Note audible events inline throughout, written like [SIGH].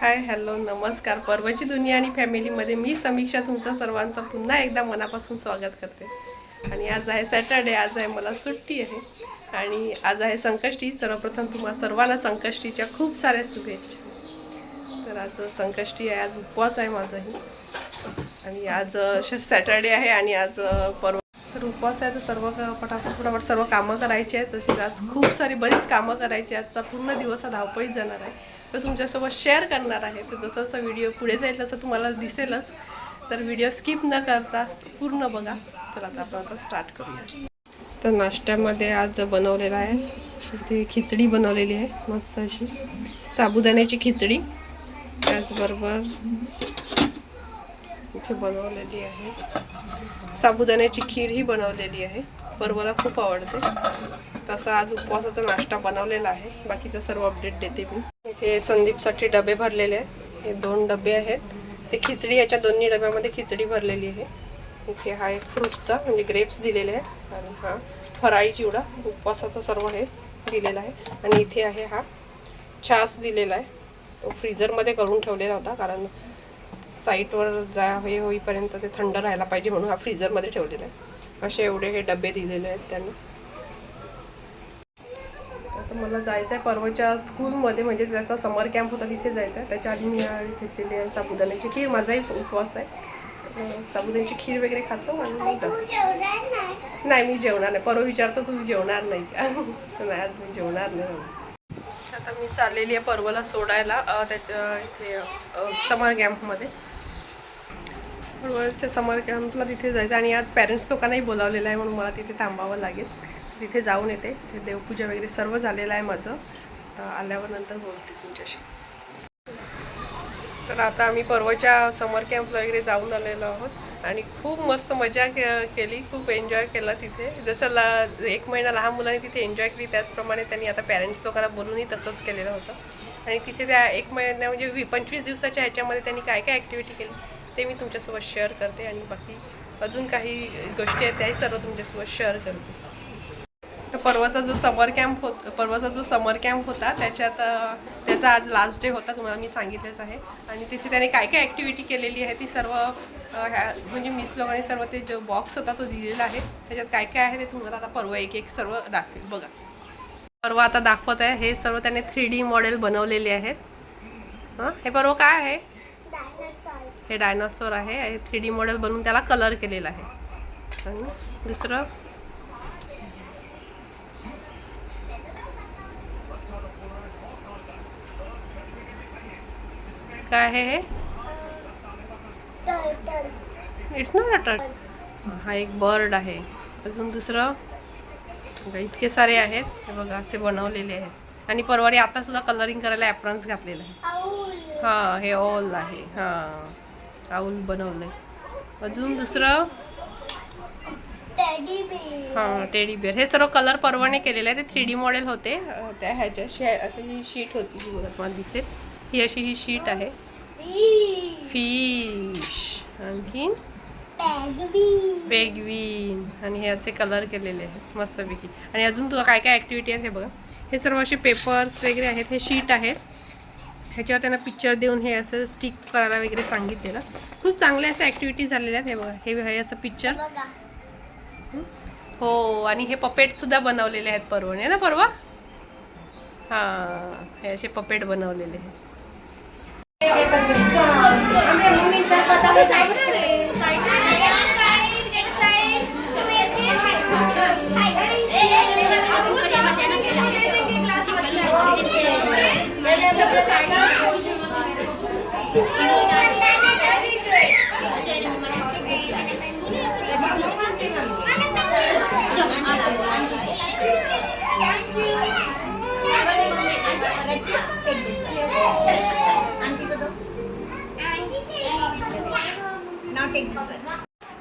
Hi hello नमस्कार. पर्वची दुनिया आणि फॅमिलीमध्ये मी समीक्षा तुमचं सर्वांचं पुन्हा एकदा मनापासून स्वागत करते. आणि आज आहे सॅटर्डे आज आहे मला सुट्टी आहे. आणि आज आहे संकष्टी. सर्वप्रथम तुम्हा सर्वांना संकष्टीच्या खूप साऱ्या शुभेच्छा. तर आज संकष्टी आहे आज उपवास आहे माझाही. आणि आज सॅटर्डे आहे आणि आज पर्व. तर उपवास आहे तर सर्व पटापट पटापट सर्व कामं करायची आहेत. तसेच आज खूप सारी बरीच कामं करायची आहेत. आजचा पूर्ण दिवस हा धावपळीत जाणार आहे. तर तुमच्यासोबत शेअर करणार आहे. तर जसं जसं व्हिडिओ पुढे जाईल तसं तुम्हाला दिसेलच. तर व्हिडिओ स्किप न करता पूर्ण बघा. तर आता आपण आता स्टार्ट करूया. तर नाश्त्यामध्ये आज बनवलेला आहे. इथे खिचडी बनवलेली आहे मस्त अशी. साबुदाण्याची खिचडी. त्याचबरोबर इथे बनवलेली आहे. साबुदाण्याची खीर ही बनवलेली आहे. परवाला खूप आवडते. तसा आज उपवासाचा नाश्ता बनवलेला आहे. बाकीचं सर्व अपडेट देते मी. इथे संदीपसाठी डबे भरलेले आहेत. हे दोन डबे आहेत. ते खिचडी याच्या दोन्ही डब्यामध्ये खिचडी भरलेली आहे. इथे हा एक फ्रूट्सचा म्हणजे ग्रेप्स दिलेले आहे आणि हा फराळी चिवडा उपवासाचा सर्व हे दिलेला आहे. आणि इथे आहे हा छास दिलेला आहे. तो फ्रीझरमध्ये करून ठेवलेला होता कारण साईटवर जा हे होईपर्यंत ते थंड राहायला पाहिजे म्हणून हा फ्रीझरमध्ये ठेवलेला आहे. असे एवढे हे डबे दिलेले आहेत त्यांनी. तर मला जायचं आहे परवाच्या स्कूलमध्ये म्हणजे त्याचा समर कॅम्प होता तिथे जायचं आहे त्याच्या आधी मी घेतलेली आहे साबुदाण्याची खीर. माझाही उपवास आहे. साबुदाण्याची खीर वगैरे खातो आणि नाही मी जेवणार नाही. परवा विचारतो तुम्ही जेवणार नाही का? [LAUGHS] नाही आज मी जेवणार नाही. आता मी चाललेली आहे परवाला सोडायला त्याच्या इथे समर कॅम्पमध्ये परवाच्या समर कॅम्पला तिथे जायचं आणि आज पॅरेंट्स लोकांनाही बोलावलेलं आहे म्हणून मला तिथे थांबावं लागेल. तिथे जाऊन येते. ते देवपूजा वगैरे सर्व झालेलं आहे माझं. अ, आल्यावर नंतर बोलते तुमच्याशी. तर आता आम्ही परवाच्या समर कॅम्पला वगैरे जाऊन आलेलो आहोत. आणि खूप मस्त मजा के केली खूप एन्जॉय केला तिथे. जसं ला एक महिना लहान मुलांनी तिथे एन्जॉय केली त्याचप्रमाणे त्यांनी आता पॅरेंट्स लोकांना बोलूनही तसंच केलेलं होतं. आणि तिथे त्या एक महिन्या म्हणजे वी पंचवीस दिवसाच्या ह्याच्यामध्ये त्यांनी काय काय ॲक्टिव्हिटी केली ते मी तुमच्यासोबत शेअर करते. आणि बाकी अजून काही गोष्टी आहेत त्याही सर्व तुमच्यासोबत शेअर करते. तर परवाचा जो समर कॅम्प होत परवाचा जो समर कॅम्प होता त्याच्यात त्याचा आज लास्ट डे होता तुम्हाला मी सांगितलेच आहे. आणि तिथे त्याने काय काय ॲक्टिव्हिटी केलेली आहे ती सर्व ह्या म्हणजे मिस लोकांनी सर्व ते जो बॉक्स होता तो दिलेला आहे. त्याच्यात काय काय आहे ते तुम्हाला आता परवा एक एक सर्व दाखवेल. बघा. परवा आता दाखवत आहे हे सर्व त्याने थ्री डी मॉडेल बनवलेले आहेत. हां? हे परवा काय आहे? हे डायनासोर आहे. थ्री डी मॉडेल बनवून त्याला कलर केलेला आहे. आणि दुसरं? काय आहे हे? इट्स नॉट अ हा एक बर्ड आहे. अजून दुसरं? बघा, इतके सारे आहेत. हे बघा असे बनवलेले आहेत. आणि परवारी आता सुद्धा कलरिंग करायला ॲप्रन्स घातलेलं आहे. हा हे ऑल आहे. हा आऊल बनवलंय. अजून दुसरं? हा टेडी बिअर हे सर्व कलर परवाने केलेले आहे ते थ्री डी मॉडेल होते. त्या ह्याच्या शे- ही शीट होती. बघा तुम्हाला दिसेल. ही अशी ही शीट आहे. फिश. आणखीन? पेगवीन. आणि हे असे कलर केलेले आहेत मस्तपैकी. आणि अजून तुला काय काय ॲक्टिव्हिटी आहेत हे बघा. हे सर्व असे पेपर्स वगैरे आहेत हे शीट आहेत. ह्याच्यावर त्यांना पिक्चर देऊन हे असं स्टिक करायला वगैरे सांगितलेलं. खूप चांगल्या अशा ॲक्टिव्हिटी झालेल्या आहेत हे बघा. हे हे असं पिक्चर हो? आणि हे पपेटसुद्धा बनवलेले आहेत परवाने ना परवा? हां हे असे पपेट बनवलेले आहेत. Kami minta patah.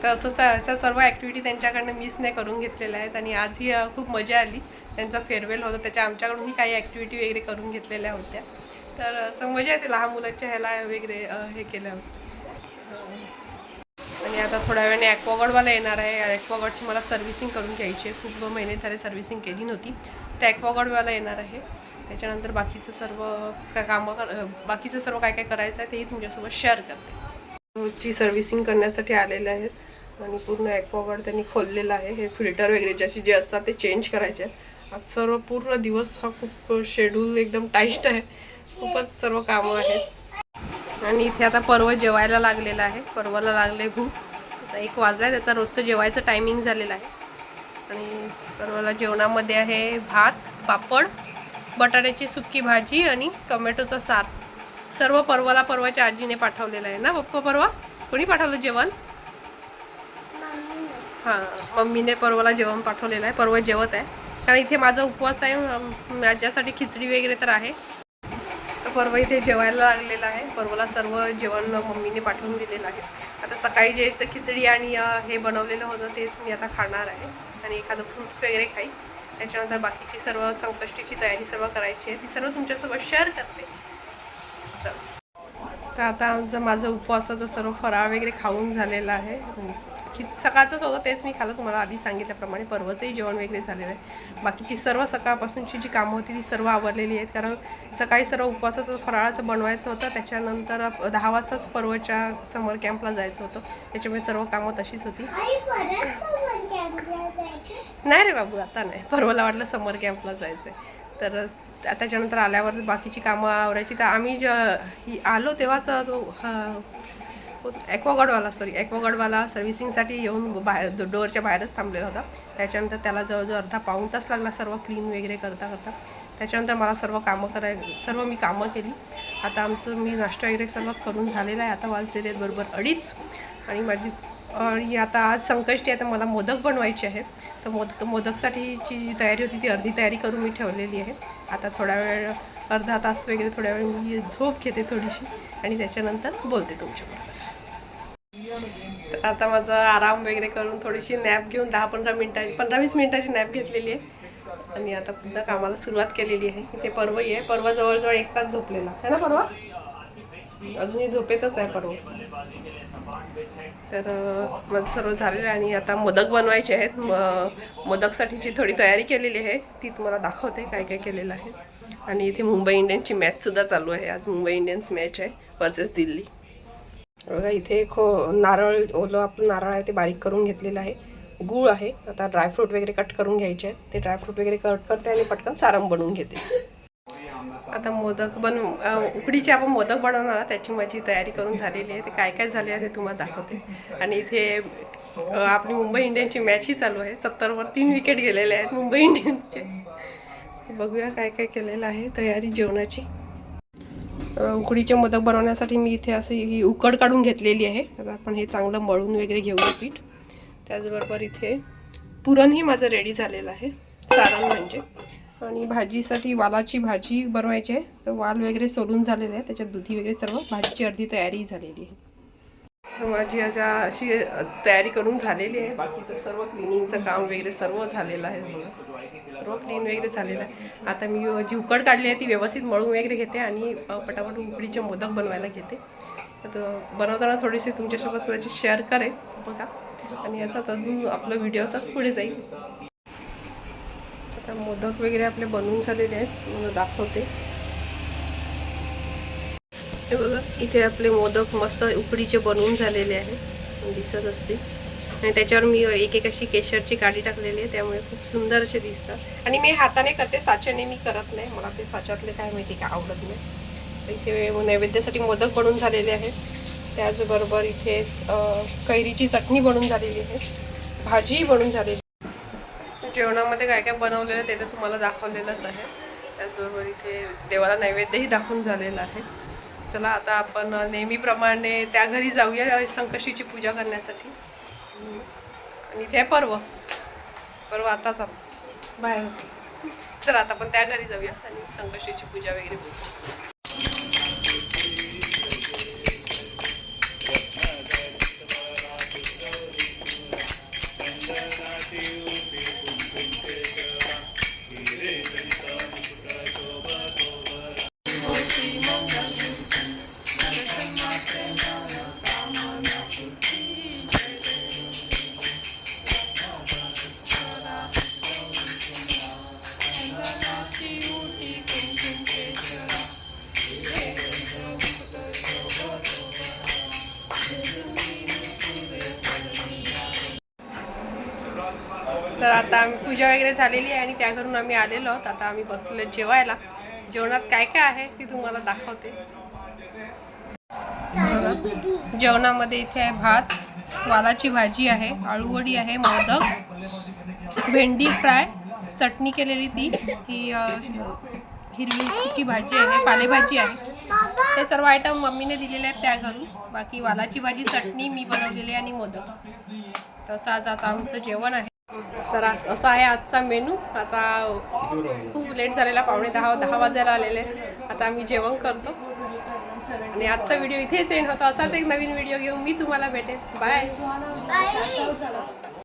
तर असं स- असं सर्व ॲक्टिव्हिटी त्यांच्याकडनं मिस नाही करून घेतलेल्या आहेत आणि आजही खूप मजा आली. त्यांचा फेअरवेल होता. त्याच्या आमच्याकडूनही काही ॲक्टिव्हिटी वगैरे करून घेतलेल्या होत्या. तर असं मजा येते लहान मुलांच्या ह्याला वगैरे हे केलं आणि आता थोड्या वेळाने ॲक्वागार्डवाला येणार आहे. ॲक्वागार्डची मला सर्व्हिसिंग करून घ्यायची आहे. खूप महिने झाले सर्व्हिसिंग केली नव्हती. तर ॲक्वागार्डवाला येणार आहे. त्याच्यानंतर बाकीचं सर्व काय कामं कर बाकीचं सर्व काय काय करायचं आहे तेही तुमच्यासोबत शेअर करते. ची सर्व्हिसिंग करण्यासाठी आलेले आहेत. आणि पूर्ण ॲक्वागार्ड त्यांनी खोललेलं आहे. हे फिल्टर वगैरे ज्याचे जे असतात ते चेंज करायचे आहेत. आज सर्व पूर्ण दिवस हा खूप शेड्यूल एकदम टाईट आहे. खूपच सर्व कामं आहेत. आणि इथे आता पर्व जेवायला लागलेला आहे. पर्वाला लागले भूक. असा एक वाजला आहे त्याचा रोजचं जेवायचं टायमिंग झालेलं आहे. आणि पर्वाला जेवणामध्ये आहे भात पापड बटाट्याची सुकी भाजी आणि टोमॅटोचा सार. सर्व पर्वाला पर्वाच्या आजीने पाठवलेलं आहे ना पप्पा परवा? कोणी पाठवलं जेवण? हां मम्मीने परवाला जेवण पाठवलेलं आहे. परवा जेवत आहे. कारण इथे माझा उपवास आहे माझ्यासाठी खिचडी वगैरे तर आहे. तर परवा इथे जेवायला लागलेलं आहे. परवाला सर्व जेवण मम्मीने पाठवून दिलेलं आहे. आता सकाळी जे असतं खिचडी आणि हे बनवलेलं होतं तेच मी आता खाणार आहे. आणि एखादं फ्रुट्स वगैरे खाईन त्याच्यानंतर बाकीची सर्व संकष्टीची तयारी सर्व करायची आहे. ती सर्व तुमच्यासोबत शेअर करते. तर आता आमचं माझं उपवासाचं सर्व फराळ वगैरे खाऊन झालेलं आहे. खि सकाळचंच होतं तेच मी खाल्लं. तुम्हाला आधी सांगितल्याप्रमाणे पर्वचंही जेवण वगैरे झालेलं आहे. बाकीची सर्व सकाळपासूनची जी कामं होती ती सर्व आवरलेली आहेत. कारण सकाळी सर्व उपवासाचं फराळाचं बनवायचं होतं. त्याच्यानंतर दहा वाजताच पर्वच्या समर कॅम्पला जायचं होतं. त्याच्यामुळे सर्व कामं तशीच होती. नाही रे बाबू आता नाही. परवाला वाटलं समर कॅम्पला जायचं आहे तर त्याच्यानंतर आल्यावर बाकीची कामं आवरायची. तर आम्ही ज आलो तेव्हाच तो हो, ॲक्वागार्डवाला सॉरी ॲक्वागार्डवाला सर्व्हिसिंगसाठी येऊन बाहेर डोअरच्या बाहेरच थांबलेला होता. त्याच्यानंतर त्याला जवळजवळ अर्धा पाऊण तास लागला सर्व क्लीन वगैरे करता करता. त्याच्यानंतर मला सर्व कामं कराय सर्व मी कामं केली. आता आमचं मी नाश्ता वगैरे सर्व करून झालेलं आहे. आता वाजलेले आहेत बरोबर अडीच. आणि माझी आणि आता आज संकष्टी आहे तर मला मोदक बनवायचे आहेत. तर मोदक मोदकसाठीची जी तयारी होती ती अर्धी तयारी करून मी ठेवलेली आहे. आता थोडा वेळ अर्धा तास वगैरे थोड्या वेळ मी झोप घेते थोडीशी. आणि त्याच्यानंतर बोलते तुमच्याबरोबर. तर आता माझं आराम वगैरे करून थोडीशी नॅप घेऊन दहा पंधरा मिनटाची पंधरा वीस मिनटाची नॅप घेतलेली आहे. आणि आता पुन्हा कामाला सुरुवात केलेली आहे. इथे परवही आहे. परवा जवळजवळ एक तास झोपलेला. आहे ना परवा? अजूनही झोपेतच आहे परवा. तर माझं सर्व झालेलं आहे आणि आता मोदक बनवायचे आहेत. म मोदकसाठीची थोडी तयारी केलेली आहे. ती तुम्हाला दाखवते काय काय केलेलं आहे. आणि इथे मुंबई इंडियन्सची मॅचसुद्धा चालू आहे. आज मुंबई इंडियन्स मॅच आहे वर्सेस दिल्ली. बघा इथे खो नारळ ओलं आपलं नारळ आहे ते बारीक करून घेतलेलं आहे. गूळ आहे. आता ड्रायफ्रूट वगैरे कट करून घ्यायचे आहेत. ते ड्रायफ्रूट वगैरे कट करते आणि पटकन सारम बनवून घेते. आता मोदक बन उकडीचे आपण मोदक बनवणार आहोत, त्याची माझी तयारी करून झालेली आहे. ते काय काय झाले आहे ते तुम्हाला दाखवते. आणि इथे आपली मुंबई इंडियन्सची मॅचही चालू आहे. सत्तरवर तीन विकेट गेलेले आहेत मुंबई इंडियन्सचे. बघूया काय काय केलेलं आहे तयारी जेवणाची. उकडीचे मोदक बनवण्यासाठी मी इथे असं ही उकड काढून घेतलेली आहे. आता आपण हे चांगलं मळून वगैरे घेऊया पीठ. त्याचबरोबर इथे पुरणही माझं रेडी झालेलं आहे. सारण म्हणजे. आणि भाजीसाठी वालाची भाजी बनवायची आहे. तर वाल वगैरे सोलून झालेलं आहे त्याच्यात दुधी वगैरे सर्व. भाजीची अर्धी तयारी झालेली आहे. माझी अशा अशी तयारी करून झालेली आहे. बाकीचं सर्व क्लिनिंगचं काम वगैरे सर्व झालेलं आहे बघा. सर्व क्लीन वगैरे झालेलं आहे. आता मी जी उकड काढली आहे ती व्यवस्थित मळून वगैरे घेते आणि पटापट उकडीचे मोदक बनवायला घेते. तर बनवताना थोडीशी तुमच्यासोबत कदाचित शेअर करेन बघा. आणि याचाच अजून आपला व्हिडिओ असाच पुढे जाईल. आता मोदक वगैरे आपले बनवून झालेले आहेत. दाखवते. हे बघा इथे आपले मोदक मस्त उकडीचे बनवून झालेले आहे. दिसत असते आणि त्याच्यावर मी एक एक अशी केशरची काडी टाकलेली आहे त्यामुळे खूप सुंदर असे दिसतात. आणि मी हाताने करते साच्याने मी करत नाही. मला ते साच्यातले काय माहिती का आवडत नाही. इथे नैवेद्यासाठी मोदक बनवून झालेले आहेत. त्याचबरोबर इथे कैरीची चटणी बनवून झालेली आहे. भाजीही बनवून झालेली आहे. जेवणामध्ये काय काय बनवलेलं ते तर तुम्हाला दाखवलेलंच आहे. त्याचबरोबर इथे देवाला नैवेद्यही दाखवून झालेला आहे. चला आता आपण नेहमीप्रमाणे त्या घरी जाऊया संकष्टीची पूजा करण्यासाठी. आणि इथे आहे पर्व. पर्व आताच आला. बाहेर. चला आता आपण त्या घरी जाऊया आणि संकष्टीची पूजा वगैरे पूजा वगैरे झालेली आहे आणि त्या घरून आम्ही आलेलो आहोत. आता आम्ही बसलेलो जेवायला. जेवणात काय काय आहे ती तुम्हाला दाखवते. जेवणामध्ये इथे आहे भात वालाची भाजी आहे आळूवडी आहे मोदक भेंडी फ्राय चटणी केलेली ती ही हिरवी सुकी भाजी आहे पालेभाजी आहे. हे सर्व आयटम मम्मीने दिलेले आहेत त्या घरून. बाकी वालाची भाजी चटणी मी बनवलेली आहे आणि मोदक. तसं आज आता आमचं जेवण आहे. तर आज असा आहे आजचा मेनू. आता खूप लेट झालेला पावणे दहा दहा वाजायला आलेले. आता आम्ही जेवण करतो. आणि आजचा व्हिडिओ इथेच एंड होतो. असाच एक नवीन व्हिडिओ घेऊन मी तुम्हाला भेटेन. बाय